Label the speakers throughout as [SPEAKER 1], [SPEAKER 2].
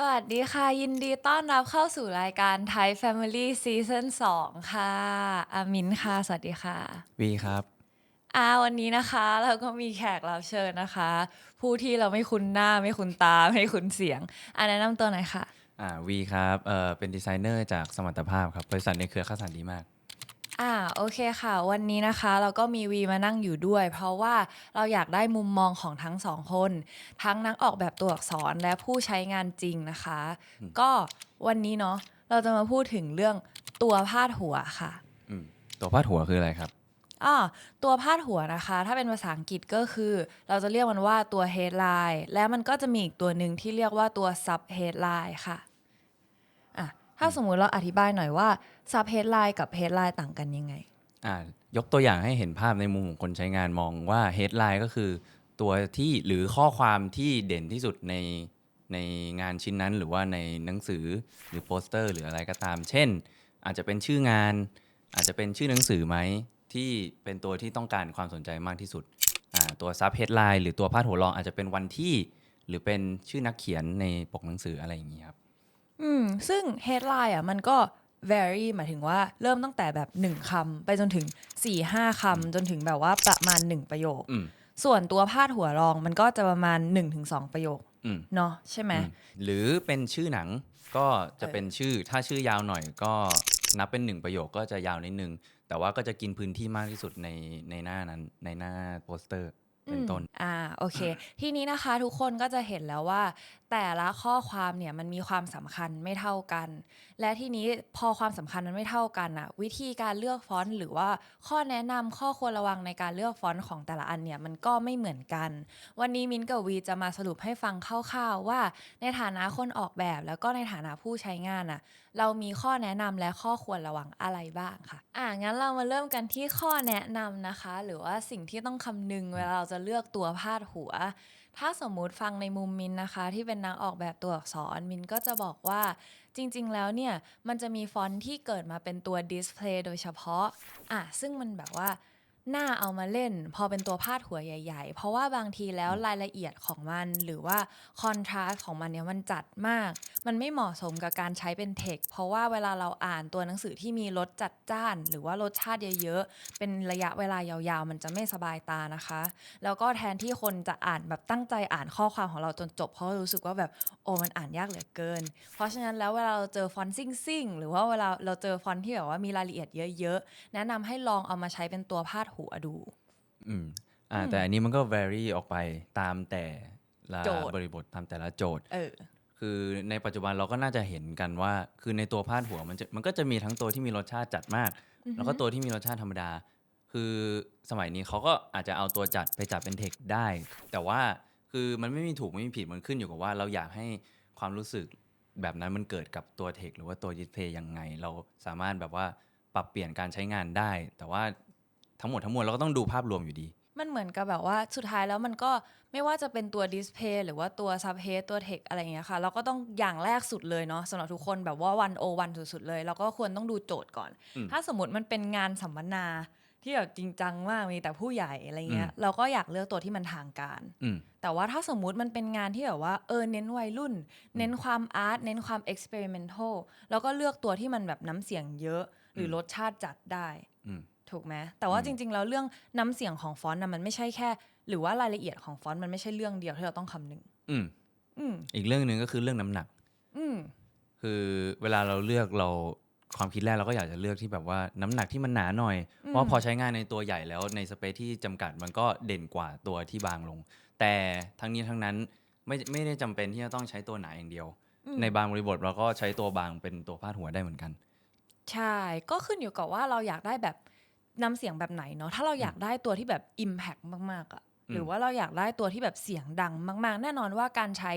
[SPEAKER 1] สวัสดีค่ะ ยินดีต้อนรับเข้าสู่รายการ Thai Family Season 2 ค่ะ อามินค่ะ สวัสดีค่ะ
[SPEAKER 2] วีครับ
[SPEAKER 1] อาวันนี้นะคะเราก็มีแขกรับเชิญนะคะ ผู้ที่เราไม่คุ้นหน้าไม่คุ้นตา ไม่คุ้นเสียงอาแนะนำตัวหน่อยค่ะ
[SPEAKER 2] อ่าวีครับเอ่อเป็นดีไซเนอร์จากสมรรถภาพครับ บริษัทในเครือข้าวสารดีมาก
[SPEAKER 1] อ่าโอเคค่ะ วันนี้นะคะเราก็มีวีมานั่งอยู่ด้วย เพราะว่าเราอยากได้มุมมองของทั้งสองคน ทั้งนักออกแบบตัวอักษรและผู้ใช้งานจริงนะคะก็วันนี้เนาะเราจะมาพูดถึงเรื่องตัวพาดหัวค่ะ
[SPEAKER 2] อืมตัวพาดหัวคืออะไรครับ
[SPEAKER 1] อ่าตัวพาดหัวนะคะ ถ้าเป็นภาษาอังกฤษก็คือ เราจะเรียกมันว่าตัว headline และมันก็จะมีอีกตัวหนึ่งที่เรียกว่าตัว sub headline ค่ะอะถ้าสมมุติเราอธิบายหน่อยว่า sub headline กับ headline ต่างกันยังไง
[SPEAKER 2] อ่ายกตัวอย่างให้เห็นภาพในมุมของคนใช้งานมองว่า headline ก็คือตัวที่หรือข้อความที่เด่นที่สุดในในงานชิ้นนั้นหรือว่าในหนังสือหรือโปสเตอร์ หรืออะไรก็ตาม เช่น อาจจะเป็นชื่องาน อาจจะเป็นชื่อหนังสือไหมที่เป็นตัวที่ต้องการความสนใจมากที่สุดอ่าตัว sub headline หรือตัวพาดหัวรองอาจจะเป็นวันที่ หรือเป็นชื่อนักเขียนในปกหนังสืออะไรอย่างนี้ครับ
[SPEAKER 1] อืม ซึ่ง headline อะมันก็ vary หมายถึงว่าเริ่มตั้งแต่แบบ1คำไปจนถึง4 5คำจนถึงแบบว่าประมาณ1ประโยค
[SPEAKER 2] อืม
[SPEAKER 1] ส่วนตัวพาดหัวรองมันก็จะประมาณ1-2ประโยค
[SPEAKER 2] อืม
[SPEAKER 1] เนาะใช่ไหม
[SPEAKER 2] อืมหรือเป็นชื่อหนังก็จะเป็นชื่อถ้าชื่อยาวหน่อยก็นับเป็นหนึ่งประโยคก็จะยาวนิดนึง แต่ว่าก็จะกินพื้นที่มากที่สุดในในหน้านั้นในหน้าโปสเตอร์ เป็นต้น
[SPEAKER 1] อืมอ่า โอเค ทีนี้นะคะทุกคนก็จะเห็นแล้วว่า แต่ละข้อความเนี่ยมันมีความสำคัญไม่เท่ากัน และทีนี้พอความสำคัญมันไม่เท่ากันอะวิธีการเลือกฟอนต์หรือว่าข้อแนะนำข้อควรระวังในการเลือกฟอนต์ของแต่ละอันเนี่ยมันก็ไม่เหมือนกัน วันนี้มิ้นท์กับวีจะมาสรุปให้ฟังคร่าวๆว่า ในฐานะคนออกแบบแล้วก็ในฐานะผู้ใช้งานอะเรามีข้อแนะนำและข้อควรระวังอะไรบ้างค่ะ อ่างั้นเรามาเริ่มกันที่ข้อแนะนำนะคะ หรือว่าสิ่งที่ต้องคำนึงเวลาเราจะะเลือกตัวพาดหัว ถ้าสมมุติฟังในมุมมินนะคะ ที่เป็นนักออกแบบตัวอักษรมินก็จะบอกว่าจริง ๆ แล้วเนี่ย มันจะมีฟอนต์ที่เกิดมาเป็นตัวดิสเพลย์โดยเฉพาะอะซึ่งมันแบบว่า น่าเอามาเล่น พอเป็นตัวพาดหัวใหญ่ ๆ เพราะว่าบางทีแล้วรายละเอียดของมันหรือว่าคอนทราสต์ของมันเนี่ยมันจัดมาก มันไม่เหมาะสมกับการใช้เป็นเทคเพราะว่าเวลาเราอ่านตัวหนังสือที่มีรสจัดจ้าน หรือว่ารสชาติเยอะๆ เป็นระยะเวลายาวๆ มันจะไม่สบายตานะคะ แล้วก็แทนที่คนจะอ่านแบบตั้งใจอ่านข้อความของเราจนจบ เพราะรู้สึกว่าแบบโอ้มันอ่านยากเหลือเกิน เพราะฉะนั้นแล้วเวลาเราเจอฟอนต์ซิ่งๆหรือว่าเวลาเราเจอฟอนต์ที่แบบว่ามีรายละเอียดเยอะ ๆ แนะนำให้ลองเอามาใช้เป็นตัวพาดหัวดู
[SPEAKER 2] อืมอ่าแต่อันนี้มันก็ vary ออกไปตามแต่ละ
[SPEAKER 1] โจทย์
[SPEAKER 2] บริบทตามแต่ละโจทย์
[SPEAKER 1] เออ
[SPEAKER 2] คือในปัจจุบันเราก็น่าจะเห็นกันว่า คือในตัวพาดหัวมันจะมันก็จะมีทั้งตัวที่มีรสชาติจัดมาก แล้วก็ตัวที่มีรสชาติธรรมดา คือสมัยนี้เขาก็อาจจะเอาตัวจัดไปจัดเป็นเทคได้ แต่ว่าคือมันไม่มีถูกไม่มีผิดมันขึ้นอยู่กับว่า เราอยากให้ความรู้สึกแบบนั้นมันเกิดกับตัวเทคหรือว่าตัวดิสเพย์ยังไง เราสามารถแบบว่าปรับเปลี่ยนการใช้งานได้ แต่ว่า ทั้งหมดทั้งมวลเราก็ต้องดูภาพรวมอยู่ดี
[SPEAKER 1] มันเหมือนกับแบบว่าสุดท้ายแล้วมันก็ไม่ว่าจะเป็นตัวดิสเพย์หรือว่าตัวซับเฮดตัวเทคอะไรอย่างเงี้ยค่ะ เราก็ต้องอย่างแรกสุดเลยเนาะสำหรับทุกคนแบบว่าวันโอวันสุดๆเลย เราก็ควรต้องดูโจทย์ก่อน
[SPEAKER 2] อืม
[SPEAKER 1] ถ้าสมมติมันเป็นงานสัมมนาที่แบบจริงจังมากมีแต่ผู้ใหญ่อะไรเงี้ย
[SPEAKER 2] อืม
[SPEAKER 1] เราก็อยากเลือกตัวที่มันทางการ
[SPEAKER 2] อืม
[SPEAKER 1] แต่ว่าถ้าสมมุติมันเป็นงานที่แบบว่าเออเน้นวัยรุ่น เน้นความอาร์ตเน้นความเอ็กซ์เพร์เมนทัลแล้วก็เลือกตัวที่มันแบบน้ำเสียงเยอะ หรืออ
[SPEAKER 2] ม
[SPEAKER 1] รสชาติจัดได้
[SPEAKER 2] อืม
[SPEAKER 1] ถูกไหมแต่ว่า
[SPEAKER 2] อืม
[SPEAKER 1] จริง ๆ แล้วเรื่องน้ำเสียงของฟอนต์นะมันไม่ใช่แค่ หรือว่ารายละเอียดของฟอนต์มันไม่ใช่เรื่องเดียวที่เราต้องคำนึง
[SPEAKER 2] อืม
[SPEAKER 1] อืม
[SPEAKER 2] อีกเรื่องหนึ่งก็คือเรื่องน้ำหนัก
[SPEAKER 1] อืม
[SPEAKER 2] คือเวลาเราเลือกเราความคิดแรกเราก็อยากจะเลือกที่แบบว่าน้ำหนักที่มันหนาหน่อย เพราะพอใช้งานในตัวใหญ่แล้วในสเปซที่จำกัดมันก็เด่นกว่าตัวที่บางลง แต่ทั้งนี้ทั้งนั้นไม่ไม่ได้จำเป็นที่จะต้องใช้ตัวหนาอย่างเดียว
[SPEAKER 1] อืม
[SPEAKER 2] ในบางบริบทเราก็ใช้ตัวบางเป็นตัวพาดหัวได้เหมือนกัน
[SPEAKER 1] ใช่ก็ขึ้นอยู่กับว่าเราอยากได้แบบ น้ำเสียงแบบไหนเนาะถ้าเราอยากได้ตัวที่แบบ Impact มากๆอะ
[SPEAKER 2] อืม
[SPEAKER 1] หรือว่าเราอยากได้ตัวที่แบบเสียงดังมาก ๆ แน่นอนว่าการใช้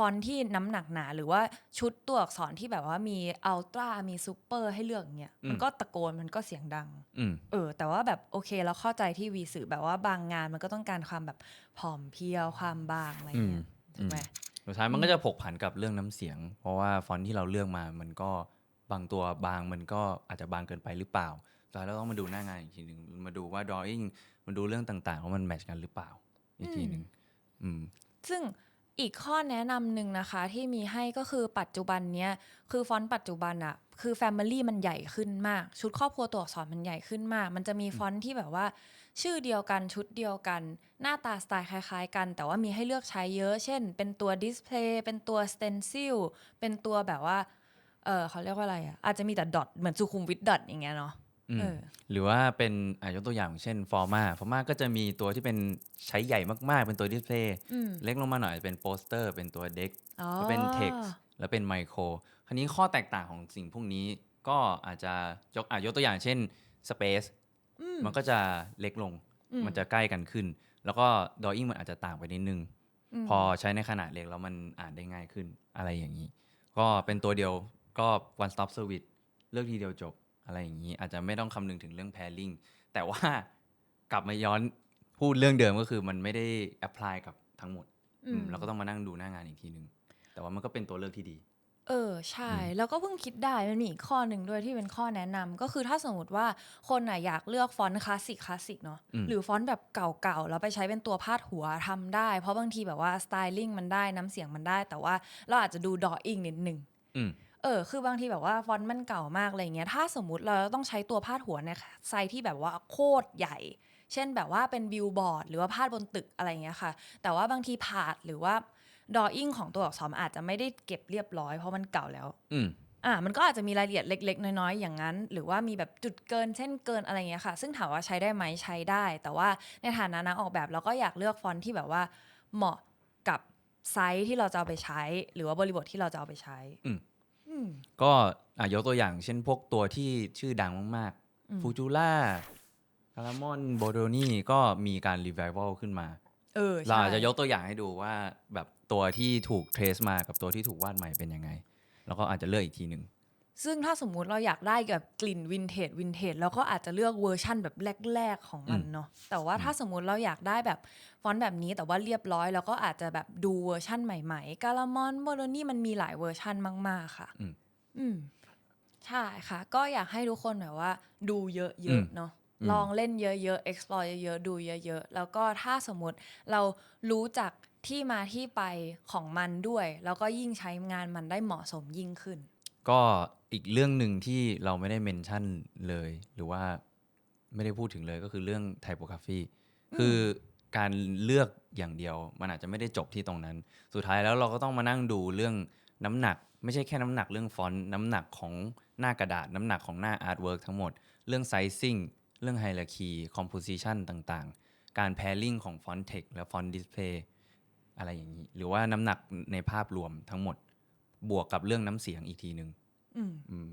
[SPEAKER 1] ฟอนต์ที่น้ำหนักหนา หรือว่าชุดตัวอักษรที่แบบว่ามีอัลตร้ามีซูเปอร์ให้เลือกอย่างเงี้ยมันก็ตะโกนมันก็เสียงดัง
[SPEAKER 2] อืม
[SPEAKER 1] เออ แต่ว่าแบบโอเคเราเข้าใจที่วีสื่อแบบว่าบางงานมันก็ต้องการความแบบผอมเพรียวความบางอะไรเงี้ย
[SPEAKER 2] อืม
[SPEAKER 1] ถูกไหม
[SPEAKER 2] สุดท้ายมันก็จะผกผันกับเรื่องน้ำเสียง เพราะว่าฟอนต์ที่เราเลือกมามันก็บางตัวบางมันก็อาจจะบางเกินไปหรือเปล่าสุดท้าย เราต้องมาดูหน้างานอีกทีหนึ่งมาดูว่า drawing มาดูเรื่องต่างๆว่ามันแมทช์กันหรือเปล่า อีกทีหนึ่งอืม
[SPEAKER 1] ซึ่งอีกข้อแนะนำหนึ่งนะคะที่มีให้ก็คือปัจจุบันเนี้ยคือฟอนต์ปัจจุบันอะคือ Family มันใหญ่ขึ้นมาก ชุดครอบครัวตัวอักษรมันใหญ่ขึ้นมาก มันจะมีฟอนต์ที่แบบว่า ชื่อเดียวกันชุดเดียวกัน หน้าตาสไตล์คล้าย ๆ กัน แต่ว่ามีให้เลือกใช้เยอะ เช่น เป็นตัวดิสเพลย์เป็นตัวสเตนซิลเป็นตัวแบบว่าเออเขาเรียกว่าอะไรอะอาจจะมีแต่ดอทเหมือนสุขุมวิทดอทอย่างเงี้ยเนาะ
[SPEAKER 2] อืม
[SPEAKER 1] เออ
[SPEAKER 2] หรือว่าเป็นอะยกตัวอย่างเช่นฟอร์มาฟอร์มาก็จะมีตัวที่เป็นใช้ใหญ่มากๆ เป็นตัวดิสเพลย์
[SPEAKER 1] อืม
[SPEAKER 2] เล็กลงมาหน่อยเป็นโปสเตอร์เป็นตัวเด็ก
[SPEAKER 1] อ๋อ
[SPEAKER 2] แล้วเป็น text แล้วเป็นไมโครคราวนี้ข้อแตกต่างของสิ่งพวกนี้ก็อาจจะยกอะยกตัวอย่างเช่น Space
[SPEAKER 1] อืม
[SPEAKER 2] มันก็จะเล็กลง
[SPEAKER 1] อืม
[SPEAKER 2] มันจะใกล้กันขึ้น แล้วก็ Drawing มันอาจจะต่างไปนิดนึง
[SPEAKER 1] ม
[SPEAKER 2] พอใช้ในขนาดเล็กแล้วมันอ่านได้ง่ายขึ้นอะไรอย่างนี้ ก็เป็นตัวเดียวก็ one stop service เลือกทีเดียวจบ อะไรอย่างนี้อาจจะไม่ต้องคำนึงถึงเรื่อง pairing แต่ว่ากลับมาย้อนพูดเรื่องเดิมก็คือมันไม่ได้ apply กับทั้งหมด
[SPEAKER 1] อืม
[SPEAKER 2] เราก็ต้องมานั่งดูหน้างานอีกทีหนึ่งแต่ว่ามันก็เป็นตัวเลือกที่ดี
[SPEAKER 1] เออใช่
[SPEAKER 2] อืม
[SPEAKER 1] แล้วก็เพิ่งคิดได้มันมีอีกข้อหนึ่งด้วยที่เป็นข้อแนะนำก็คือถ้าสมมติว่าคนน่ะอยากเลือกฟอนต์คลาสสิกคลาสสิกเนาะ
[SPEAKER 2] อืม
[SPEAKER 1] หรือฟอนต์แบบเก่าๆแล้วไปใช้เป็นตัวพาดหัวทำได้ เพราะบางทีแบบว่าสไตลิ่งมันได้น้ำเสียงมันได้ แต่ว่าเราอาจจะดูดออิงนิดหนึ่ง
[SPEAKER 2] อืม
[SPEAKER 1] เออ คือบางทีแบบว่าฟอนต์มันเก่ามากอะไรเงี้ย ถ้าสมมติเราต้องใช้ตัวพาดหัวในไซส์ที่แบบว่าโคตรใหญ่ เช่นแบบว่าเป็นบิลบอร์ดหรือว่าพาดบนตึกอะไรเงี้ยค่ะ แต่ว่าบางทีผาดหรือว่าดออิงของตัวอักษรมันอาจจะไม่ได้เก็บเรียบร้อยเพราะมันเก่าแล้ว
[SPEAKER 2] อืม
[SPEAKER 1] อะมันก็อาจจะมีรายละเอียดเล็ก ๆ น้อยๆ อย่างนั้น หรือว่ามีแบบจุดเกิน เช่นเกินอะไรเงี้ยค่ะ ซึ่งถามว่าใช้ได้ไหมใช้ได้ แต่ว่าในฐานะนักออกแบบเราก็อยากเลือกฟอนต์ที่แบบว่าเหมาะกับไซส์ที่เราจะเอาไปใช้ หรือว่าบริบทที่เราจะเอาไปใช้
[SPEAKER 2] อืม
[SPEAKER 1] อืม
[SPEAKER 2] ก็อะยกตัวอย่างเช่นพวกตัวที่ชื่อดังมาก
[SPEAKER 1] อืม
[SPEAKER 2] ๆฟูจูล่าคาร์ามอนโบโดนี่ก็มีการรี v ว v ลขึ้นมา
[SPEAKER 1] เออ
[SPEAKER 2] เรา
[SPEAKER 1] ใช่
[SPEAKER 2] อาจจะยกตัวอย่างให้ดูว่าแบบตัวที่ถูกเทรสมากับตัวที่ถูกวาดใหม่เป็นยังไง แล้วก็อาจจะเลือกอีกทีหนึ่ง
[SPEAKER 1] ซึ่งถ้าสมมุติเราอยากได้แบบกลิ่นวินเทจวินเทจเราก็อาจจะเลือกเวอร์ชั่นแบบแรก ๆ ของมันเนาะแต่ว่าถ้าสมมุติเราอยากได้แบบฟอนต์แบบนี้แต่ว่าเรียบร้อยเราก็อาจจะแบบดูเวอร์ชั่นใหม่ๆกาลามอนโมโดนี่มันมีหลายเวอร์ชั่นมาก ๆ ค่ะ
[SPEAKER 2] อืม
[SPEAKER 1] อืมใช่ค่ะ ก็อยากให้ทุกคนแบบว่า ดูเย
[SPEAKER 2] อื
[SPEAKER 1] อะ
[SPEAKER 2] ม
[SPEAKER 1] ๆเนาะ
[SPEAKER 2] อืม
[SPEAKER 1] ลองเล่นเยอะๆ explore เยอะๆ ดูเยอะๆ แล้วก็ถ้าสมมติเรารู้จักที่มาที่ไปของมันด้วย แล้วก็ยิ่งใช้งานมันได้เหมาะสมยิ่งขึ้น
[SPEAKER 2] ก็อีกเรื่องหนึ่งที่เราไม่ได้เมนชั่นเลย หรือว่าไม่ได้พูดถึงเลยก็คือเรื่องไทโปกราฟีคือการเลือกอย่างเดียว มันอาจจะไม่ได้จบที่ตรงนั้น สุดท้ายแล้วเราก็ต้องมานั่งดูเรื่องน้ำหนัก ไม่ใช่แค่น้ำหนักเรื่องฟอนต์น้ำหนักของหน้ากระดาษ น้ำหนักของหน้าอาร์ตเวิร์กทั้งหมด เรื่องไซซิ่งเรื่องไฮรักีคอมโพสิชันต่างๆ การแพริ่งของฟอนต์เทคและฟอนต์ดิสเพย์อะไรอย่างนี้ หรือว่าน้ำหนักในภาพรวมทั้งหมด บวกกับเรื่องน้ำเสียงอีกทีหนึ่ง
[SPEAKER 1] อืม
[SPEAKER 2] อืม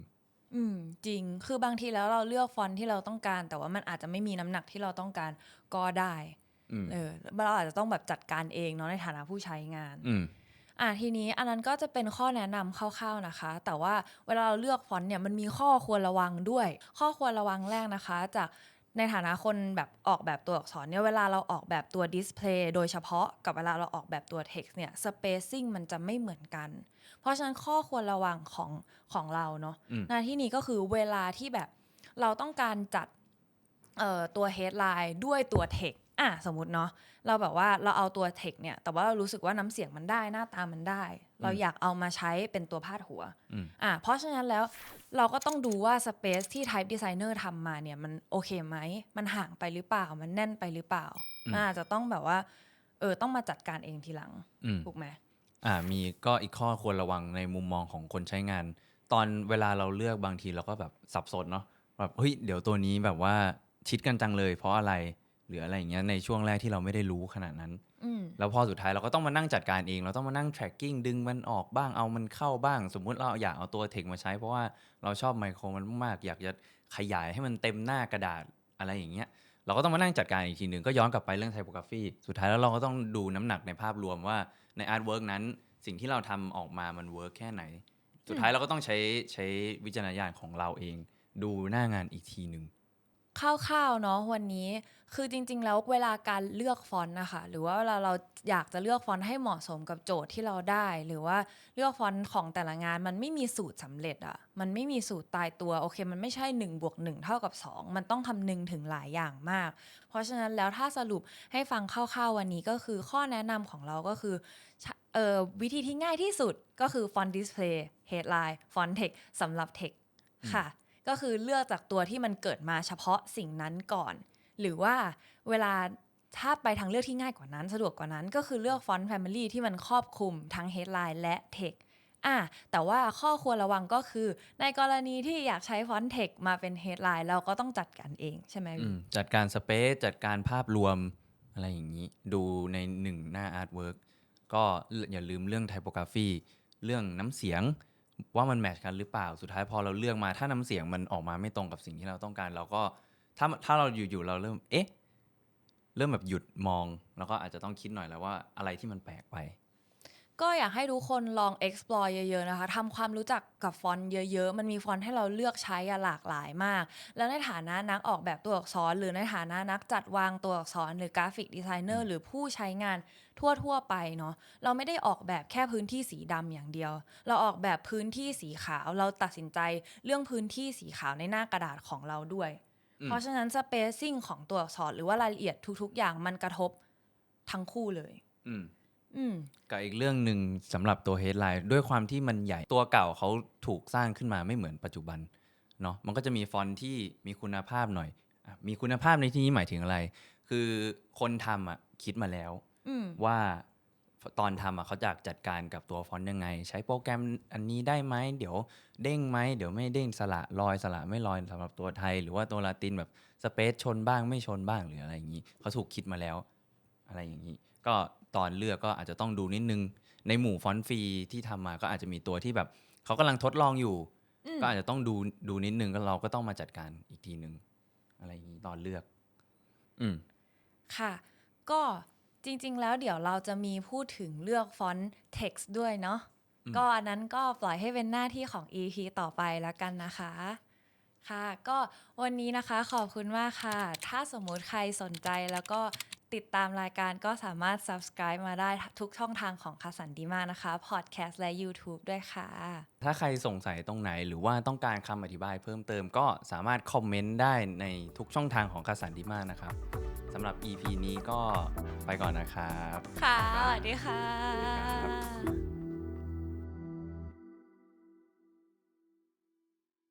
[SPEAKER 1] อืมจริงคือบางทีแล้วเราเลือกฟอนต์ที่เราต้องการ แต่ว่ามันอาจจะไม่มีน้ำหนักที่เราต้องการก็ได้
[SPEAKER 2] อืม
[SPEAKER 1] เออเราอาจจะต้องแบบจัดการเองเนาะในฐานะผู้ใช้งาน
[SPEAKER 2] อืม
[SPEAKER 1] อะทีนี้อันนั้นก็จะเป็นข้อแนะนำคร่าวๆนะคะ แต่ว่าเวลาเราเลือกฟอนต์เนี่ยมันมีข้อควรระวังด้วย ข้อควรระวังแรกนะคะ จาก ในฐานะคนแบบออกแบบตัวอักษรเนี่ยเวลาเราออกแบบตัวดิสเพลย์โดยเฉพาะกับเวลาเราออกแบบตัว text เนี่ย spacing มันจะไม่เหมือนกัน เพราะฉะนั้นข้อควรระวังของของเราเนาะ
[SPEAKER 2] อืม
[SPEAKER 1] ในที่นี้ก็คือเวลาที่แบบเราต้องการจัดเอ่อตัว headline ด้วยตัว text อะสมมติเนาะเราแบบว่าเราเอาตัว text เนี่ย แต่ว่าเรารู้สึกว่าน้ำเสียงมันได้หน้าตามันได้ เราอยากเอามาใช้เป็นตัวพาดหัว
[SPEAKER 2] อืม
[SPEAKER 1] อะเพราะฉะนั้นแล้วเราก็ต้องดูว่า space ที่ type designer ทำมาเนี่ย มันโอเคไหม มันห่างไปหรือเปล่า มันแน่นไปหรือเปล่า
[SPEAKER 2] อืม
[SPEAKER 1] มันอาจจะต้องแบบว่า เออต้องมาจัดการเองทีหลัง
[SPEAKER 2] อืม
[SPEAKER 1] ถูกไหม
[SPEAKER 2] อ่ามีก็อีกข้อควรระวังในมุมมองของคนใช้งาน ตอนเวลาเราเลือกบางทีเราก็แบบสับสนเนาะแบบเฮ้ยเดี๋ยวตัวนี้แบบว่าชิดกันจังเลย เพราะอะไรห รืออะไรอย่างเงี้ยในช่วงแรกที่เราไม่ได้รู้ขนาดนั้น
[SPEAKER 1] อืม
[SPEAKER 2] แล้วพอสุดท้ายเราก็ต้องมานั่งจัดการเอง เราต้องมานั่ง tracking ดึงมันออกบ้างเอามันเข้าบ้าง สมมุติเราอยากเอาตัวเทคมาใช้ เพราะว่าเราชอบไมโครมันมากๆอยากจะขยายให้มันเต็มหน้ากระดาษอะไรอย่างเงี้ยเราก็ต้องมานั่งจัดการอีกทีหนึ่งก็ย้อนกลับไปเรื่องไทโปกราฟีสุดท้ายแล้วเราก็ต้องดูน้ำหนักในภาพรวมว่าในอาร์ตเวิร์กนั้นสิ่งที่เราทำออกมามันเวิร์กแค่ไหน สุดท้ายเราก็ต้องใช้ใช้วิจารณญาณของเราเอง ดูหน้างานอีกทีหนึ่ง
[SPEAKER 1] คร่าวๆเนาะวันนี้คือจริง ๆ แล้วเวลาการเลือกฟอนต์นะคะหรือว่าเวลาเราอยากจะเลือกฟอนต์ให้เหมาะสมกับโจทย์ที่เราได้ หรือว่าเลือกฟอนต์ของแต่ละงานมันไม่มีสูตรสำเร็จอะมันไม่มีสูตรตายตัวโอเค มันไม่ใช่1บวก1เท่ากับ 2 มันต้องคำนึงถึงหลายอย่างมาก เพราะฉะนั้นแล้วถ้าสรุปให้ฟังคร่าวๆวันนี้ก็คือข้อแนะนำของเราก็คือเอ่อวิธีที่ง่ายที่สุดก็คือ font display headline font text สำหรับ text ค่ะ ก็คือเลือกจากตัวที่มันเกิดมาเฉพาะสิ่งนั้นก่อน หรือว่าเวลาถ้าไปทางเลือกที่ง่ายกว่านั้น สะดวกกว่านั้นก็คือเลือกฟอนต์ Family ที่มันครอบคลุมทั้ง headline และ text อะแต่ว่าข้อควรระวังก็คือ ในกรณีที่อยากใช้ฟอนต์ text มาเป็น headline เราก็ต้องจัดการเองใช่ไหม
[SPEAKER 2] อืมจัดการสเปซจัดการภาพรวมอะไรอย่างนี้ ดูในหนึ่งหน้าอาร์ตเวิร์กก็อย่าลืมเรื่องไทโปกราฟี เรื่องน้ำเสียง ว่ามันแมทช์กันหรือเปล่าสุดท้ายพอเราเลือกมา ถ้าน้ำเสียงมันออกมาไม่ตรงกับสิ่งที่เราต้องการ เราก็ถ้าถ้าเราอยู่ๆเราเริ่มเอ๊ะ เริ่มแบบหยุดมอง แล้วก็อาจจะต้องคิดหน่อยแล้วว่าอะไรที่มันแปลกไป
[SPEAKER 1] ก็อยากให้ทุกคนลอง explore เยอะๆนะคะทำความรู้จักกับฟอนต์เยอะๆ มันมีฟอนต์ให้เราเลือกใช้อะหลากหลายมาก แล้วในฐานะนักออกแบบตัวอักษร หรือในฐานะนักจัดวางตัวอักษร หรือกราฟิกดีไซเนอร์หรือผู้ใช้งานทั่วๆไปเนาะเราไม่ได้ออกแบบแค่พื้นที่สีดำอย่างเดียว เราออกแบบพื้นที่สีขาวเราตัดสินใจเรื่องพื้นที่สีขาวในหน้ากระดาษของเราด้วย
[SPEAKER 2] อืม
[SPEAKER 1] เพราะฉะนั้น spacing ของตัวอักษรหรือว่ารายละเอียดทุก ๆ อย่างมันกระทบทั้งคู่เลย
[SPEAKER 2] อืม
[SPEAKER 1] อืม
[SPEAKER 2] กับอีกเรื่องหนึ่งสำหรับตัว headline ด้วยความที่มันใหญ่ตัวเก่าเขาถูกสร้างขึ้นมาไม่เหมือนปัจจุบันเนาะมันก็จะมีฟอนต์ที่มีคุณภาพหน่อยอะมีคุณภาพในที่นี้หมายถึงอะไร คือคนทำอะคิดมาแล้ว
[SPEAKER 1] อืม
[SPEAKER 2] ว่าตอนทำอะเขาจะจัดการกับตัวฟอนต์ยังไง ใช้โปรแกรมอันนี้ได้ไหมเดี๋ยวเด้งไหมเดี๋ยวไม่เด้งสละลอยสละไม่ลอยสำหรับตัวไทย หรือว่าตัวลาตินแบบสเปซชนบ้างไม่ชนบ้างหรืออะไรอย่างนี้เขาถูกคิดมาแล้ว อะไรอย่างนี้ ก็ตอนเลือกก็อาจจะต้องดูนิดนึง ในหมู่ฟอนต์ฟรีที่ทำมาก็อาจจะมีตัวที่แบบเขากำลังทดลองอยู่
[SPEAKER 1] อืม
[SPEAKER 2] ก็อาจจะต้องดูดูนิดนึงก็เราก็ต้องมาจัดการอีกทีนึง อะไรอย่างนี้ตอนเลือก อืม
[SPEAKER 1] ค่ะ ก็จริง ๆ แล้วเดี๋ยวเราจะมีพูดถึงเลือกฟอนต์ text ด้วยเนาะ
[SPEAKER 2] อืม
[SPEAKER 1] ก็อันนั้นก็ปล่อยให้เป็นหน้าที่ของ EP ต่อไปแล้วกันนะคะค่ะ ก็วันนี้นะคะขอบคุณมากค่ะ ถ้าสมมุติใครสนใจแล้วก็ ติดตามรายการก็สามารถ subscribe มาได้ทุกช่องทางของคาสันดีมานะคะ podcast และ YouTube ด้วยค่ะ
[SPEAKER 2] ถ้าใครสงสัยตรงไหนหรือว่าต้องการคำอธิบายเพิ่มเติมก็สามารถคอมเมนต์ได้ในทุกช่องทางของคาสันดีมานะครับสำหรับ EP นี้ก็ไปก่อนนะครับ
[SPEAKER 1] ค่ะ สวัสดีค่
[SPEAKER 2] สวัสดีครัะ